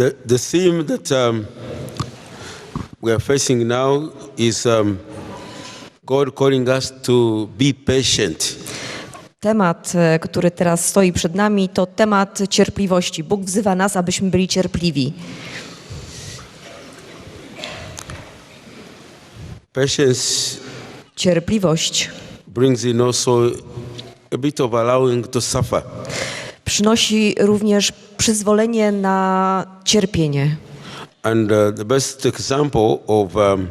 The, the theme that um, we are facing now is um, God calling us to be patient. Temat, e, który teraz stoi przed nami, to temat cierpliwości. Bóg wzywa nas, abyśmy byli cierpliwi. Patience Cierpliwość brings in also a bit of allowing to suffer. przynosi również przyzwolenie na cierpienie. And uh, the best example of um,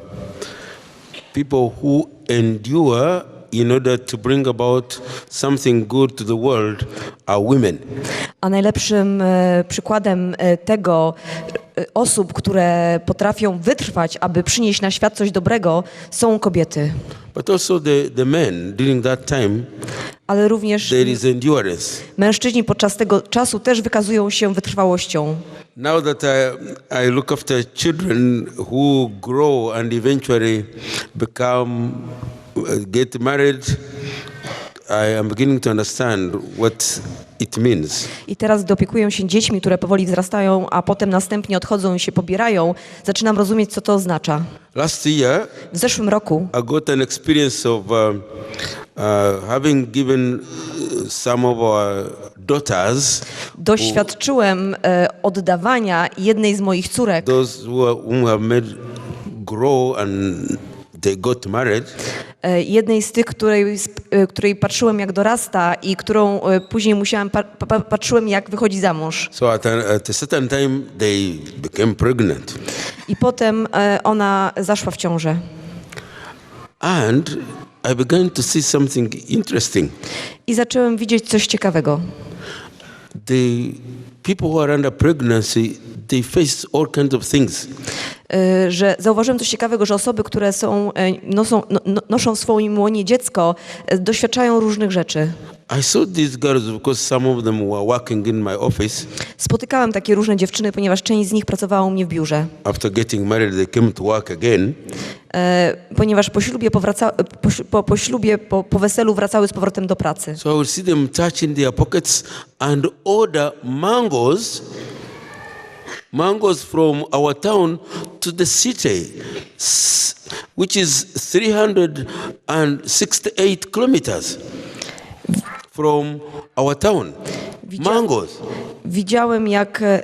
people who endure in order to bring about something good to the world are women. A najlepszym e, przykładem e, tego e, osób, które potrafią wytrwać, aby przynieść na świat coś dobrego, są kobiety. But also the, the men during that time, Ale również there is endurance. mężczyźni podczas tego czasu też wykazują się wytrwałością. Now that I, I look after children who grow and eventually become, uh, get married, I am beginning to understand what it means. I teraz, gdy opiekuję się dziećmi, które powoli wzrastają, a potem następnie odchodzą i się pobierają, zaczynam rozumieć, co to oznacza. Last year, W zeszłym roku I got an experience of um, uh, having given uh, some of our daughters, doświadczyłem e, oddawania jednej z moich córek, those who have made grow and they got married. E, jednej z tych, której, e, której patrzyłem jak dorasta i którą e, później musiałem, pa, pa, patrzyłem jak wychodzi za mąż. So at a, at a certain time, they became pregnant. I potem ona zaszła w ciążę. And I began to see something interesting. I zacząłem widzieć coś ciekawego. The people who are under pregnancy, they face all kinds of things. E, że zauważyłem coś ciekawego, że osoby, które są, e, nosą, no, no- noszą w swoim łonie dziecko, e, doświadczają różnych rzeczy. I saw these girls because some of them were working in my office. Spotykałem takie różne dziewczyny, ponieważ część z nich pracowała u mnie w biurze. After getting married, they came to work again. E, ponieważ po ślubie, powraca, po, po, po ślubie, po, po weselu wracały z powrotem do pracy. So I would see them touch in their pockets and order mangoes, mangoes from our town to the city, which is 368 kilometers from our town. Mangoes. Widziałem jak, e,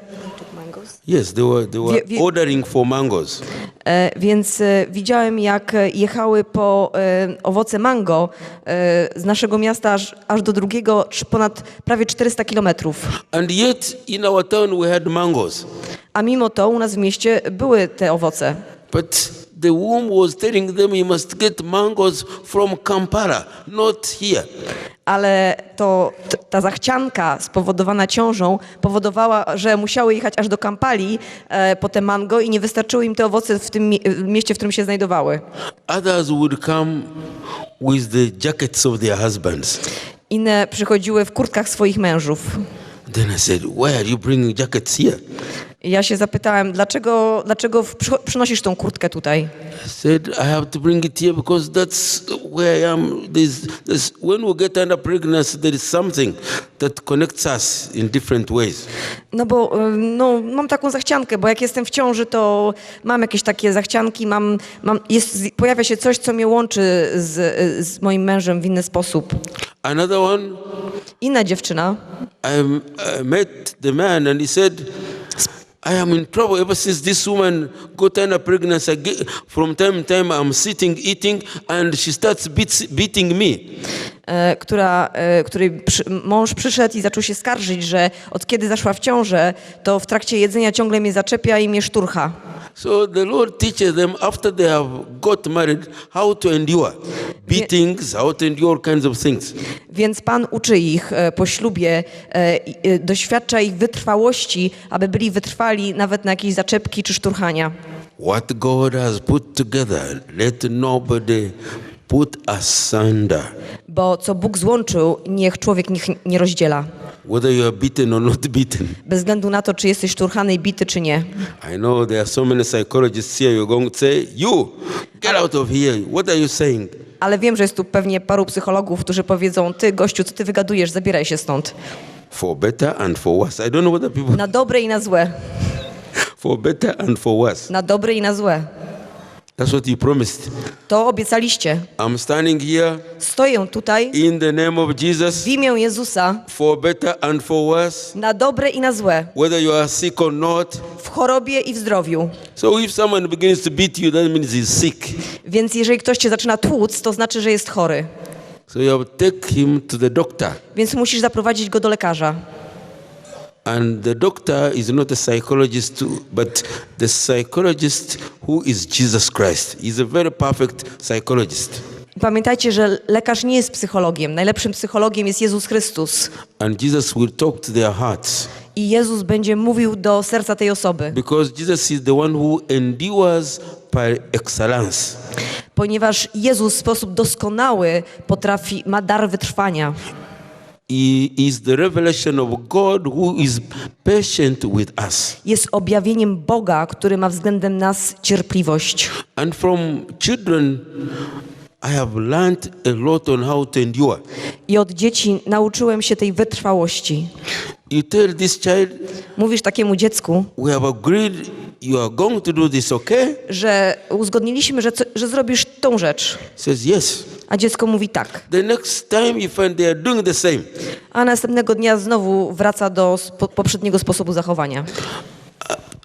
Yes, they were, they were Wie- wie- ordering for mangoes. e, więc e, widziałem jak e, jechały po e, owoce mango e, z naszego miasta aż, aż do drugiego, trz- ponad prawie 400 kilometrów. And yet, in our town, we had mangoes. A mimo to u nas w mieście były te owoce. But the womb was telling them you must get mangoes from Kampala, not here. ale to, ta zachcianka spowodowana ciążą powodowała, że musiały jechać aż do Kampali e, po te mango i nie wystarczyły im te owoce w tym mie- mieście, w którym się znajdowały. Others would come with the jackets of their husbands. Inne przychodziły w kurtkach swoich mężów. Then I said, Why are you bringing jackets here? I ja się zapytałem, dlaczego, dlaczego przynosisz tą kurtkę tutaj? I said, I have to bring it here because that's where I am. There's, there's, when we get under pregnancy, there is something that connects us in different ways. No bo no, mam taką zachciankę, bo jak jestem w ciąży, to mam jakieś takie zachcianki, mam, mam, jest, pojawia się coś, co mnie łączy z, z moim mężem w inny sposób. Another one, Inna dziewczyna I met the man and he said, I am in trouble ever since this woman got under pregnancy. From time to time, I'm sitting eating and she starts beats, beating me. e, która, e, której przy, mąż przyszedł i zaczął się skarżyć, że od kiedy zaszła w ciążę, to w trakcie jedzenia ciągle mnie zaczepia i mnie szturcha. So the Lord teaches them after they have got married how to endure beatings, to endure all kinds of things. Więc Pan uczy ich e, po ślubie, e, e, doświadcza ich wytrwałości, aby byli wytrwali nawet na jakieś zaczepki czy szturchania. What God has put together, let nobody put asunder. Bo co Bóg złączył, niech człowiek niech nie rozdziela. Whether you are beaten or not beaten. Bez względu na to, czy jesteś szturchany i bity, czy nie. I know there are so many psychologists here. You're going to say, You, get out of here. What are you saying? Ale wiem, że jest tu pewnie paru psychologów, którzy powiedzą, ty gościu, co ty wygadujesz, zabieraj się stąd. For better and for worse. I don't know what the people. Na dobre i na złe. for better and for worse. na dobre i na złe. That's what He promised. To obiecaliście. I'm standing here Stoję tutaj in the name of Jesus w imię Jezusa for better and for worse, na dobre i na złe, whether you are sick or not. w chorobie i w zdrowiu. So if someone begins to beat you, that means he's sick. Więc jeżeli ktoś cię zaczyna tłuc, to znaczy, że jest chory. So you have to take him to the doctor. Więc musisz zaprowadzić go do lekarza. And the doctor is not a psychologist, but the psychologist who is Jesus Christ. He's a very perfect psychologist. Pamiętajcie, że lekarz nie jest psychologiem. Najlepszym psychologiem jest Jezus Chrystus. And Jesus will talk to their hearts I Jezus będzie mówił do serca tej osoby, because Jesus is the one who endures by excellence. ponieważ Jezus w sposób doskonały potrafi, ma dar wytrwania. Jest objawieniem Boga, który ma względem nas cierpliwość. And from children, I have learned a lot on how to endure. I od dzieci nauczyłem się tej wytrwałości. You tell this child, Mówisz takiemu dziecku, we have agreed you are going to do this, okay? że uzgodniliśmy, że, że zrobisz tą rzecz. says yes. A dziecko mówi tak. The next time they are doing the same. A następnego dnia znowu wraca do spo, poprzedniego sposobu zachowania.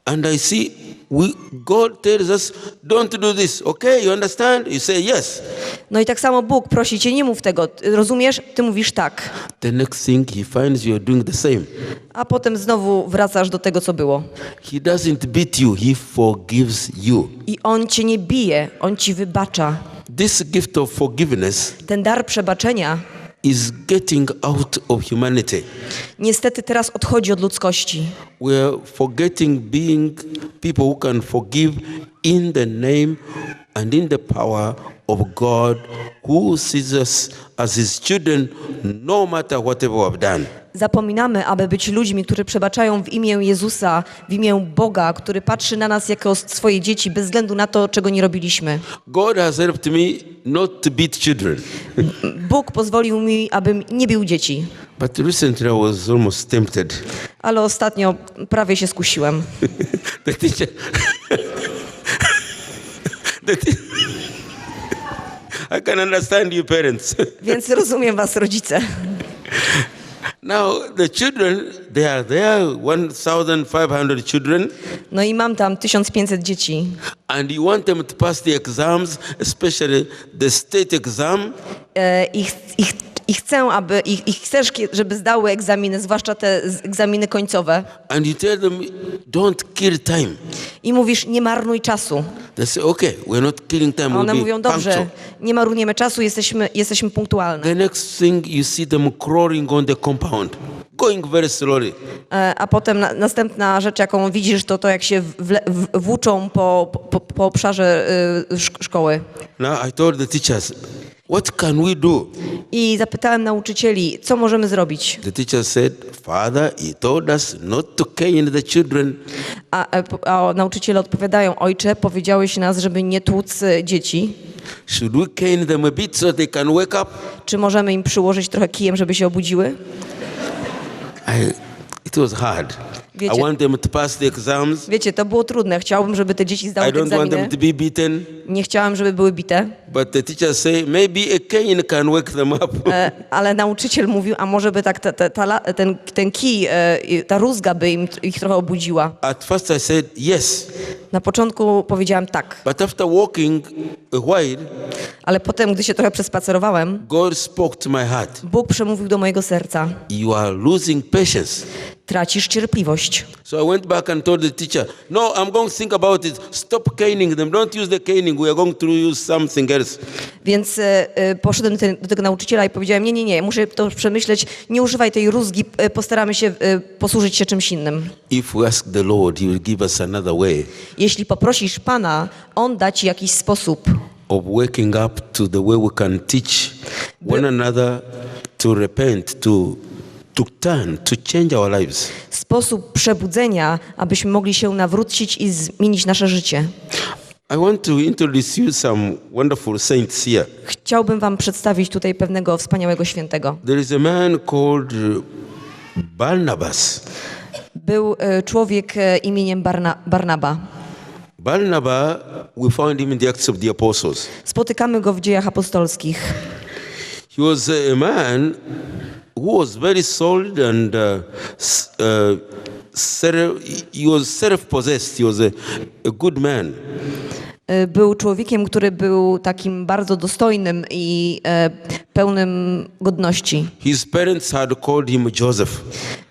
And I see we, God tells us, don't do this, okay? You understand? You say yes. No i tak samo Bóg prosi cię, nie mów tego. Rozumiesz? Ty mówisz tak. The next thing he finds you are doing the same. A potem znowu wracasz do tego, co było. He doesn't beat you, he forgives you. I On cię nie bije, On ci wybacza. This gift of forgiveness Ten dar przebaczenia is getting out of humanity. niestety teraz odchodzi od ludzkości. We are forgetting being people who can forgive in the name and in the power of God who sees us as his children no matter whatever we have done. Zapominamy, aby być ludźmi, którzy przebaczają w imię Jezusa, w imię Boga, który patrzy na nas jako swoje dzieci bez względu na to, czego nie robiliśmy. God has helped me not to beat children. Bóg pozwolił mi, abym nie bił dzieci. But recently I was almost tempted. Ale ostatnio prawie się skusiłem. the teacher. the te- I can understand you, parents. Więc rozumiem was, rodzice. Now, the children, they are there, 1,500 children, No i mam tam 1500 dzieci. and you want them to pass the exams, especially the state exam. E, I, ch- i, ch- I chcę, aby, i, i chcesz, żeby zdały egzaminy, zwłaszcza te egzaminy końcowe. And you tell them, don't kill time. I mówisz, nie marnuj czasu. They say, okay, we're not killing time, A one mówią, dobrze, punctual. nie marnujemy czasu, jesteśmy, jesteśmy punktualne. The next thing, you see them crawling on the compound, going very slowly. E, A potem na, następna rzecz, jaką widzisz, to to, jak się wle, w, włóczą po, po, po obszarze y, szk- szkoły. Now I told the teachers, what can we do? I zapytałem nauczycieli, co możemy zrobić. The teacher said, Father, he told us not to cane the children. A, a, po- a nauczyciele odpowiadają, ojcze, powiedziałeś nas, żeby nie tłuc dzieci. Should we cane them a bit so they can wake up? Czy możemy im przyłożyć trochę kijem, żeby się obudziły? I, it was hard. Wiecie- I want them to pass the exams. Wiecie, to było trudne. Chciałbym, żeby te dzieci I zdały te don't want them egzaminy. to be beaten. Nie chciałam, żeby były bite, But the teacher say maybe a cane can wake them up. e, ale nauczyciel mówił, a może by tak ta, ta, ta, ten, ten kij, e, i ta rózga by im, ich trochę obudziła. At first I said yes, Na początku powiedziałam tak, but after walking a while, ale potem, gdy się trochę przespacerowałem, God spoke to my heart. Bóg przemówił do mojego serca. You are losing patience. Tracisz cierpliwość. So I went back and told the teacher, no, I'm going to think about it. Stop caning them. Don't use the caning. We are going to use something else. Więc e, poszedłem do, te, do tego nauczyciela i powiedziałem, nie, nie, nie, muszę to przemyśleć, nie używaj tej rózgi, e, postaramy się e, posłużyć się czymś innym. If we ask the Lord, He will give us another way Jeśli poprosisz Pana, On da ci jakiś sposób, of waking up to the way we can teach one another to repent, to, to turn, to change our lives. sposób przebudzenia, abyśmy mogli się nawrócić i zmienić nasze życie. I want to introduce you some wonderful saints here. Chciałbym wam przedstawić tutaj pewnego wspaniałego świętego. There is a man called uh, Barnabas. Był e, człowiek e, imieniem Barna, Barnaba. Barnabas, we find him in the Acts of the Apostles. Spotykamy go w dziejach apostolskich. He was a man who was very solid and uh, uh, he was self-possessed. He was a, a good man. E, Był człowiekiem, który był takim bardzo dostojnym i e, pełnym godności. His parents had called him Joseph,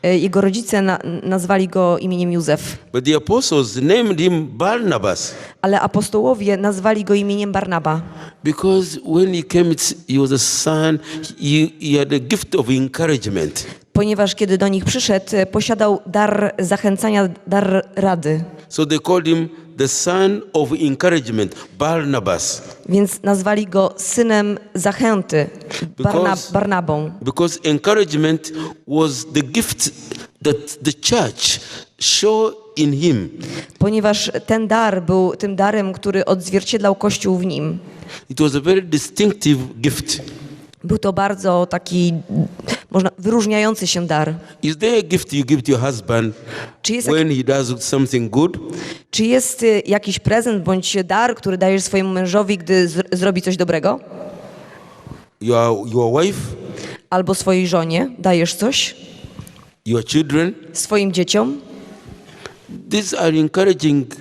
E, Jego rodzice na, nazwali go imieniem Józef, but the apostles named him Barnabas ale apostołowie nazwali go imieniem Barnaba, because when he came, he was a son. He, he had a gift of encouragement. Ponieważ kiedy do nich przyszedł, e, posiadał dar zachęcania, dar rady. So they called him the son of encouragement, Barnabas, Więc nazwali go synem zachęty, Barna, Because- Barnabą, because encouragement was the gift that the church saw in him. ponieważ ten dar był tym darem, który odzwierciedlał Kościół w nim. It was a very distinctive gift. Był to bardzo taki, można, wyróżniający się dar. Is there a gift you give to your husband Czy jest, when he does something good? czy jest y, jakiś prezent bądź dar, który dajesz swojemu mężowi, gdy z, zrobi coś dobrego? Your, your wife, Albo swojej żonie dajesz coś? your children? Swoim dzieciom? These are encouraging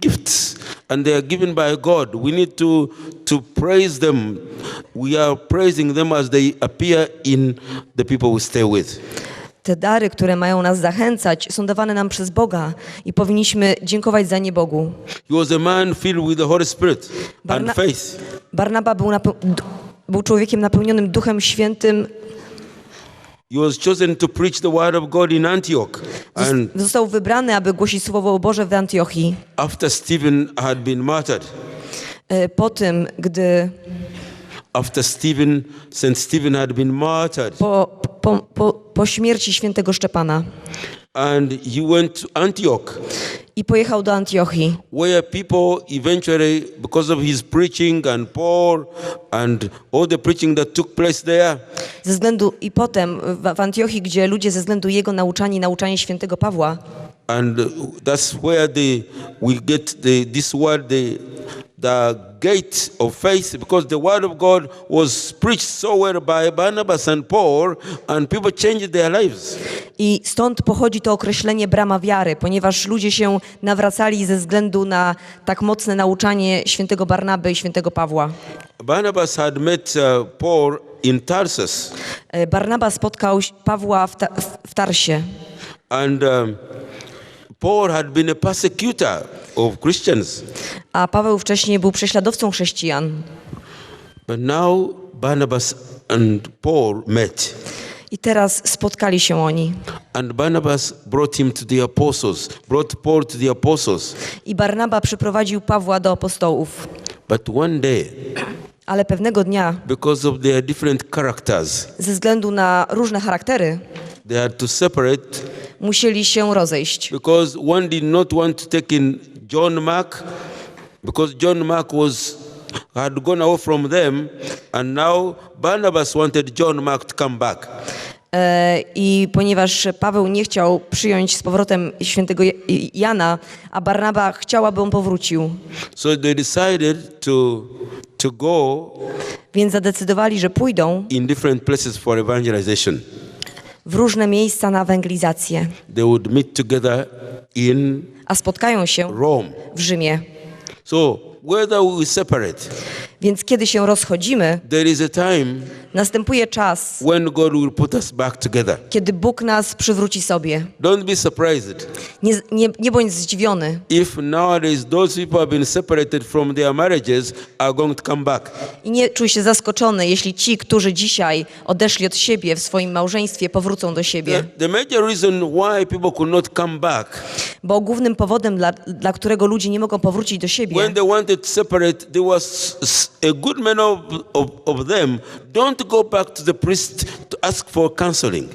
gifts and they are given by God. We need to, to praise them. We are praising them as they appear in the people we stay with. Te dary, które mają nas zachęcać, są dawane nam przez Boga i powinniśmy dziękować za nie Bogu. He was a man filled with the Holy Spirit and Barna- faith. Barnaba był, napeł- d- był człowiekiem napełnionym Duchem Świętym, He was chosen to preach the word of God in Antioch. And został wybrany, aby głosić Słowo Boże w Antiochii. after Stephen had been martyred, E, Po tym, gdy after Stephen, St. Stephen had been martyred, po, po, po, po śmierci świętego Szczepana and he went to Antioch, i pojechał do Antiochii, where people eventually, because of his preaching and Paul and all the preaching that took place there, ze względu i potem w, Antiochii, gdzie ludzie ze względu jego nauczanie, nauczanie świętego Pawła, and that's where the we get the this word the the gate of faith because the word of God was preached so well by Barnabas and Paul and people changed their lives. I stąd pochodzi to określenie brama wiary, ponieważ ludzie się nawracali ze względu na tak mocne nauczanie świętego Barnaby i świętego Pawła. Barnabas had met uh, Paul in Tarsus E, Barnaba spotkał Pawła w, ta, w- w Tarsie, and um, Paul had been a persecutor of Christians a Paweł wcześniej był prześladowcą chrześcijan. but now Barnabas and Paul met I teraz spotkali się oni. and Barnabas brought him to the apostles brought Paul to the apostles I Barnaba przyprowadził Pawła do apostołów. but one day Ale pewnego dnia, because of their different characters, ze względu na różne charaktery, they had to separate musieli się rozejść. because one did not want to take in John Mark because John Mark was had gone away from them and now Barnabas wanted John Mark to come back. E, I ponieważ Paweł nie chciał przyjąć z powrotem świętego Ja- Jana, a Barnaba chciał, aby on powrócił, So they decided to to go więc zadecydowali, że pójdą in different places for evangelization. W różne miejsca na ewangelizację, They would meet together in a spotkają się Rome. w Rzymie. So whether we separate, Więc kiedy się rozchodzimy, następuje czas, when God will put us back together. kiedy Bóg nas przywróci sobie. Don't be surprised Nie, nie, nie bądź zdziwiony. I nie czuj się zaskoczony, jeśli ci, którzy dzisiaj odeszli od siebie w swoim małżeństwie, powrócą do siebie. Bo głównym powodem, dla, dla którego ludzie nie mogą powrócić do siebie, when they wanted to separate, there was a good many of, of, of them don't go back to the priest to ask for counseling.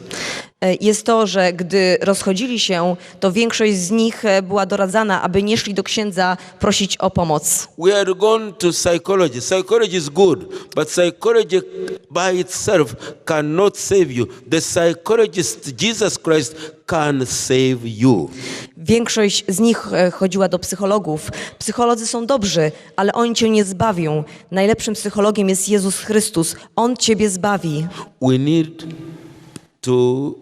E, jest to, że gdy rozchodzili się, to większość z nich e, była doradzana, aby nie szli do księdza prosić o pomoc. We had gone to psychology. Psychology is good, but psychology by itself cannot save you. The psychologist, Jesus Christ, can save you. Większość z nich e, chodziła do psychologów. Psycholodzy są dobrzy, ale oni cię nie zbawią. Najlepszym psychologiem jest Jezus Chrystus. On ciebie zbawi. We need to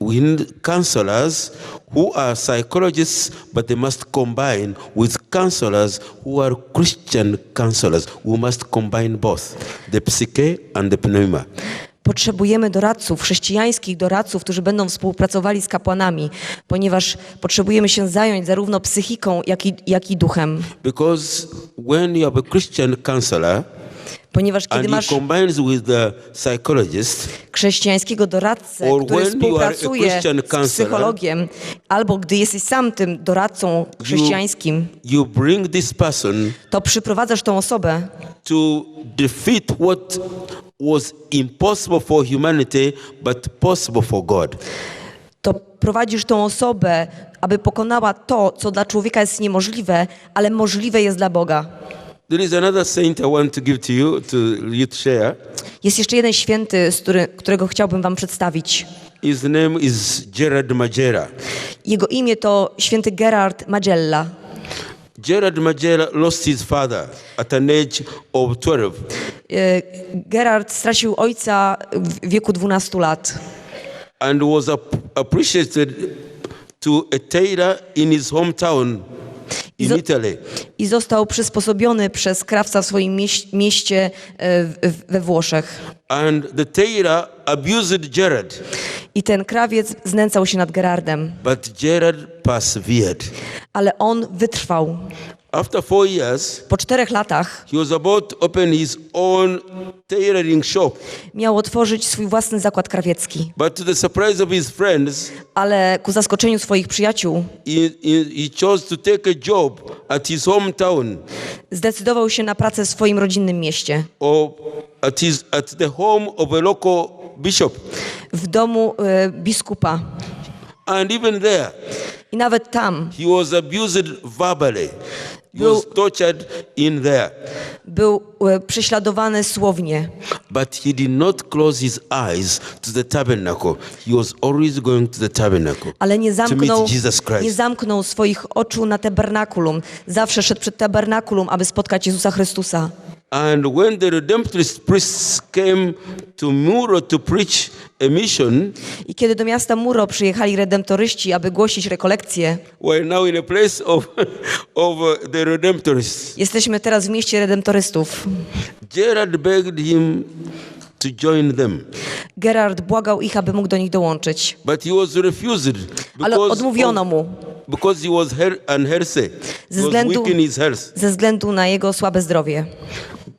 need counselors who are psychologists, but they must combine with counselors who are Christian counselors. We must combine both the psyche and the pneuma. Potrzebujemy doradców, chrześcijańskich doradców, którzy będą współpracowali z kapłanami, ponieważ potrzebujemy się zająć zarówno psychiką, jak i, jak i duchem. Because when you have a Christian counselor Ponieważ kiedy masz chrześcijańskiego doradcę, Or który you współpracuje z psychologiem, albo gdy jesteś sam tym doradcą chrześcijańskim, you person to przyprowadzasz tą osobę, to defeat what was impossible for humanity but possible for God. to prowadzisz tą osobę, aby pokonała to, co dla człowieka jest niemożliwe, ale możliwe jest dla Boga. There is another saint I want to give to you to you to share. Jest jeszcze jeden święty, który, którego chciałbym wam przedstawić. His name is Gerard Majera. Jego imię to święty Gerard Magella. Gerard Majera lost his father at an age of 12. E, Gerard stracił ojca w wieku 12 lat and was ap- appreciated to a tailor in his hometown in Zo- i został przysposobiony przez krawca w swoim mieś- mieście e, we Włoszech. And the tailor abused Gerard, I ten krawiec znęcał się nad Gerardem, but Gerard persevered. ale on wytrwał. After four years, Po czterech latach he was about to open his own tailoring shop, miał otworzyć swój własny zakład krawiecki, but to the surprise of his friends, ale ku zaskoczeniu swoich przyjaciół he, he, he chose to take a job at his hometown zdecydował się na pracę w swoim rodzinnym mieście, or at, his, at the home of a local bishop. w domu e, biskupa. And even there, I nawet tam he was abused verbally. He Był- was tortured in there. był e, prześladowany słownie, But he did not close his eyes to the tabernacle. He was always going to the tabernacle ale nie zamknął, nie zamknął swoich oczu na tabernakulum. Zawsze szedł przed tabernakulum, aby spotkać Jezusa Chrystusa. And when the Redemptorist priests came to Muro to preach a mission, I kiedy do miasta Muro przyjechali redemptoryści, aby głosić rekolekcje, we're now in a place of, of uh, the Redemptorists. jesteśmy teraz w mieście redemptorystów. Gerard begged him to join them, Gerard błagał ich, aby mógł do nich dołączyć, but he was refused ale because, odmówiono of, mu because he was her, an heresy. He Ze was względu- weak in his health. ze względu na jego słabe zdrowie.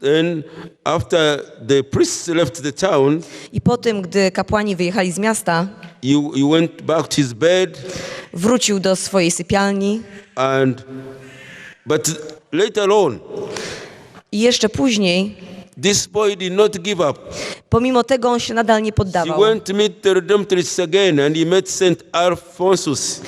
Then, after the priests left the town, I po tym, gdy kapłani wyjechali z miasta, he, he went back to his bed, wrócił do swojej sypialni and but later on, i jeszcze później, this boy did not give up. pomimo tego, on się nadal nie He poddawał. went to meet the Redemptorists again, and he met Saint Alphonsus,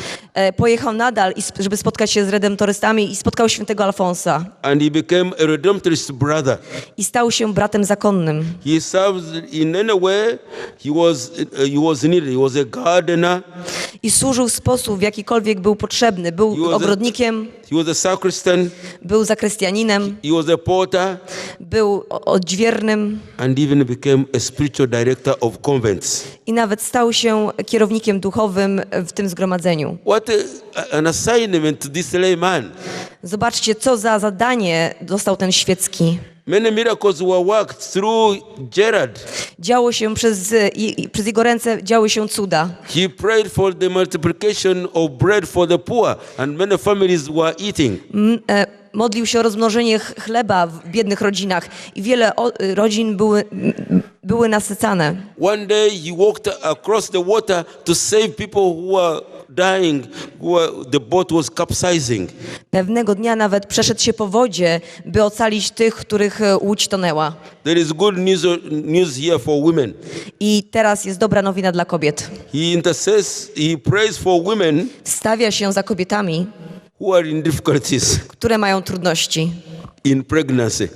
Pojechał nadal, żeby spotkać się z redemptorystami i spotkał świętego Alfonsa. and he became a Redemptorist brother. I stał się bratem zakonnym. He served in anywhere he was. Uh, he was needed. He was a gardener. I służył w sposób, w jakikolwiek był potrzebny. Był ogrodnikiem, He was a sacristan. był zakrystianinem, He was a porter, był odźwiernym and even became a spiritual director of convents. i nawet stał się kierownikiem duchowym w tym zgromadzeniu. What a, an assignment to this layman. Zobaczcie, co za zadanie dostał ten świecki. Many miracles were worked through Gerard. Działo się przez, i, i przez jego ręce działy się cuda. He prayed for the multiplication of bread for the poor, and many families were eating. M- e, Modlił się o rozmnożenie ch- chleba w biednych rodzinach i wiele o, y, rodzin były, m- były nasycane. One day he walked across the water to save people who were dying, the boat was capsizing. Pewnego dnia nawet przeszedł się po wodzie, by ocalić tych, których e, łódź tonęła. There is good news, news here for women. I teraz jest dobra nowina dla kobiet. He intercedes, he prays for women Stawia się za kobietami, who are in difficulties które mają trudności in pregnancy.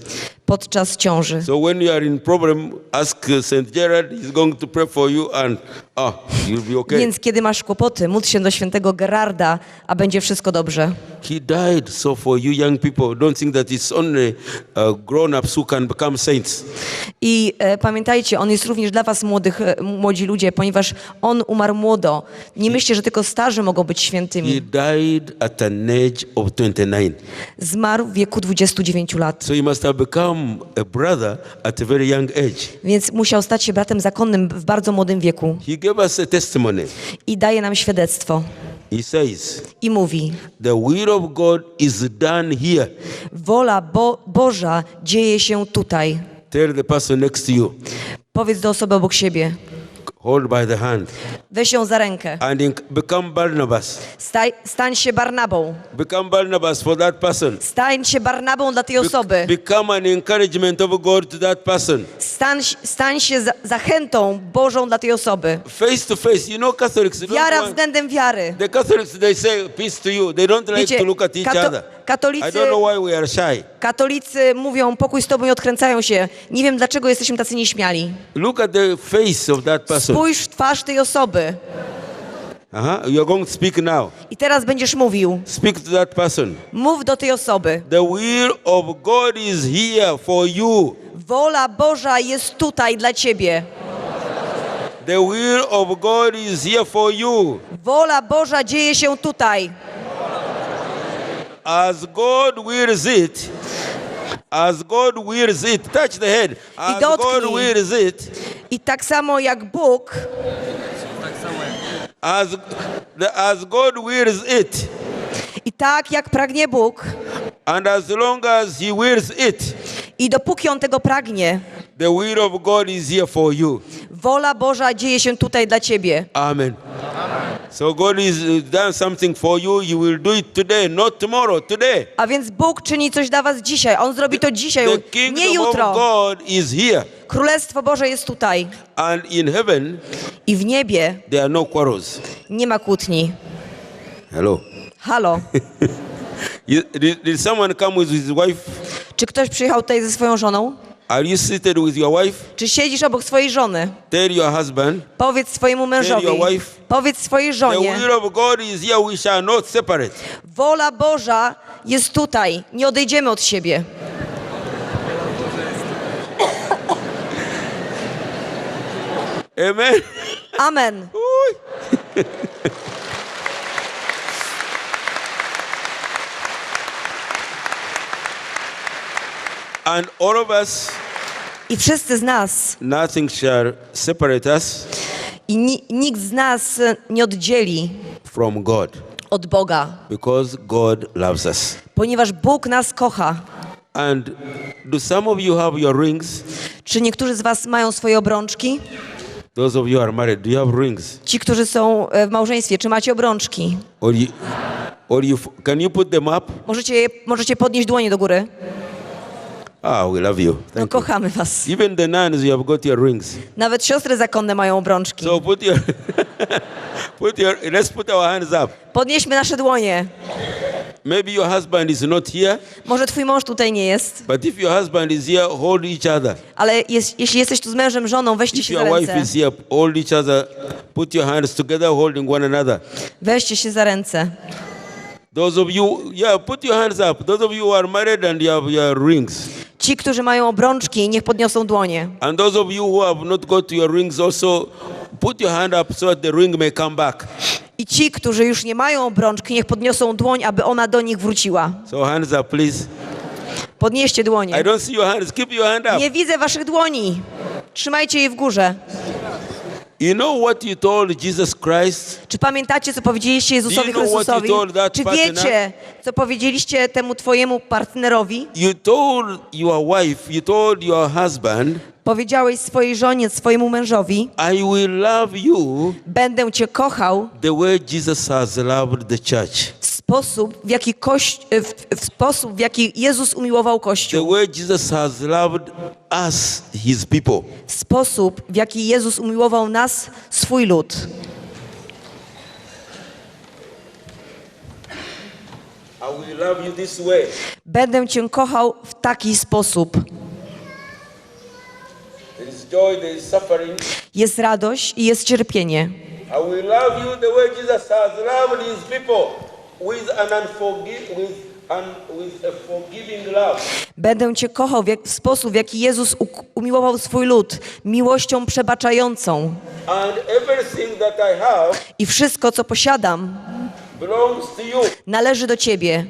Podczas ciąży. So when you are in problem, ask uh, Saint Gerard. He's going to pray for you, and ah, you'll be okay. Więc kiedy masz kłopoty, módl się do świętego Gerarda, a będzie wszystko dobrze. He died. So for you young people, don't think that it's only uh, grown-ups who can become saints. I e, pamiętajcie, on jest również dla was młodych, e, młodzi ludzie, ponieważ on umarł młodo. Nie myślcie, że tylko starzy mogą być He świętymi. died at an age of 29. Zmarł w wieku 29 lat. So he must have become a brother at a very young age. Więc musiał stać się bratem zakonnym w bardzo młodym wieku. He gave us a testimony. I daje nam świadectwo. He says, I mówi, The will of God is done here. wola Bo Boża dzieje się tutaj. Tell the person next to you, Powiedz do osoby obok siebie. Hold by the hand, Weź ją za rękę. and in- become Barnabas. Staj, stań się Barnabą. Become Barnabas for that person. Stań się Barnabą dla tej osoby. Become an encouragement of God to that person. Stań, stań się za, zachętą Bożą dla tej osoby. Face to face. You know, Catholics, Wiara względem wiary. the Catholics, they say peace to you. They don't like Wiecie, to look at each kato- other. I katolicy- don't know why we are shy. Katolicy mówią pokój z tobą i odkręcają się. Nie wiem dlaczego jesteśmy tacy nieśmiali. Look at the face of that person. Spójrz w twarz tej osoby. Uh-huh. You're going to speak now. I teraz będziesz mówił. Speak to that person. Mów do tej osoby. The will of God is here for you. Wola Boża jest tutaj dla ciebie. The will of God is here for you. Wola Boża dzieje się tutaj. As God wills it, as God wills it, touch the head. As God dotknij. wills it, I tak samo jak Bóg, as, as God wills it, i tak jak pragnie Bóg, and as long as He wills it, i dopóki On tego pragnie, the will of God is here for you. wola Boża dzieje się tutaj dla ciebie. Amen. So God is uh, done something for you. You will do it today, not tomorrow. Today. A więc Bóg czyni coś dla was dzisiaj. On zrobi to dzisiaj, The nie kingdom of jutro. God is here, Królestwo Boże jest tutaj. and in heaven I w niebie there are no quarrels. nie ma kłótni. Hello. Halo, Did, did someone come with his wife? czy ktoś przyjechał tutaj ze swoją żoną? Are you seated with your wife? Czy siedzisz obok swojej żony? Tell your husband. Powiedz swojemu mężowi. your wife. Powiedz swojej The żonie. will of God is here. We shall not separate. Wola Boża jest tutaj. Nie odejdziemy od siebie. Amen. Amen. And all of us, I wszyscy z nas, nothing shall separate us i ni nikt z nas nie oddzieli from God od Boga, because God loves us. ponieważ Bóg nas kocha. And do some of you have your rings? Czy niektórzy z was mają swoje obrączki? Those of you who are married, do you have rings? Ci, którzy są e, w małżeństwie, czy macie obrączki? Or you, or you, can you put them up? Możecie, je- możecie podnieść dłonie do góry? Ah, we love you. No, Thank you. kochamy was. Even the nuns, you have got your rings. Nawet siostry zakonne mają obrączki. So put your, put your, let's put our hands up. Podnieśmy nasze dłonie. Maybe your husband is not here, Może twój mąż tutaj nie jest, but if your husband is here, hold each other. ale jest, jeśli jesteś tu z mężem, żoną, weźcie If się za your wife ręce. is here, hold each other. Put your hands together, holding one another. Weźcie się za ręce. Those of you, yeah, put your hands up. Those of you who are married and you have your rings. Ci, którzy mają obrączki, niech podniosą dłonie. And those of you who have not got your rings also, put your hand up so that the ring may come back. I ci, którzy już nie mają obrączki, niech podniosą dłoń, aby ona do nich wróciła. So hands up, please. Podnieście I dłonie. don't see your hands. Keep your hand up. Nie widzę waszych dłoni. Trzymajcie je w górze. You know what you told Jesus Christ? Czy pamiętacie, co powiedzieliście Jezusowi Do you know what you Chrystusowi? told that Czy partner? wiecie, co powiedzieliście temu twojemu partnerowi? You told your wife, you told your husband Powiedziałeś swojej żonie, swojemu mężowi, I will love you będę cię kochał the way Jesus has loved the church. w sposób, w jaki, koś, w, w sposób, w jaki Jezus umiłował The Kościół. way Jesus has loved us, his people. W sposób, w jaki Jezus umiłował nas, swój lud. I will love you this way. Będę cię kochał w taki sposób. Jest radość i jest cierpienie. Będę cię kochał w, sposób, w jaki Jezus umiłował swój lud, miłością przebaczającą. I wszystko, co posiadam, należy do Ciebie.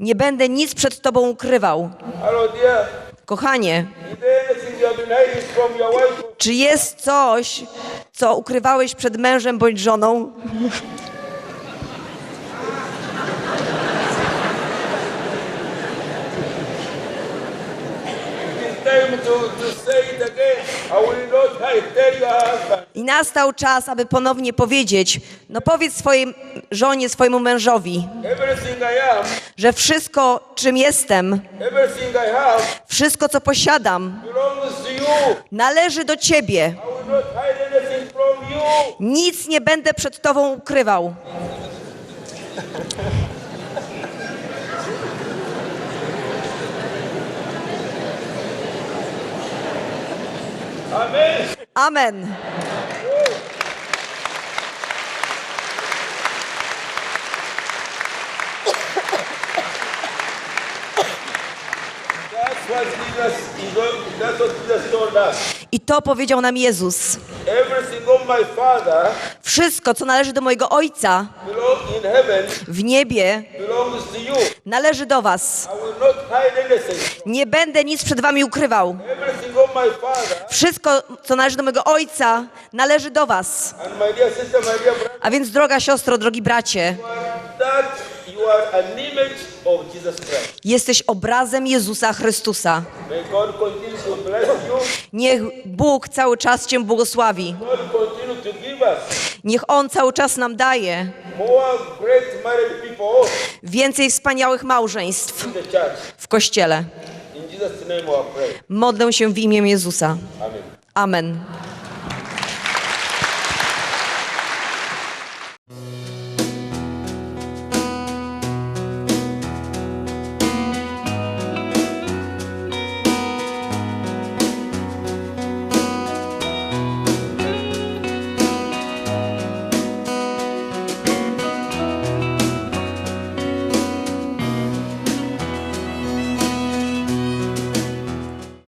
Nie będę nic przed Tobą ukrywał. Hello. Kochanie, czy jest coś, co ukrywałeś przed mężem bądź żoną? It's time to, to say it again. I nastał czas, aby ponownie powiedzieć, no powiedz swojej żonie, swojemu mężowi, że wszystko, czym jestem, wszystko, co posiadam, należy do Ciebie. Nic nie będę przed Tobą ukrywał. Amen. Amen. That's what Jesus is. That's what Jesus told us. I to powiedział nam Jezus. Wszystko, co należy do mojego Ojca w niebie, należy do Was. Nie będę nic przed Wami ukrywał. Wszystko, co należy do mojego Ojca, należy do Was. A więc, droga siostro, drogi bracie, jesteś obrazem Jezusa Chrystusa. Niech Bóg cały czas Cię błogosławi. Niech On cały czas nam daje więcej wspaniałych małżeństw w Kościele. Modlę się w imię Jezusa. Amen.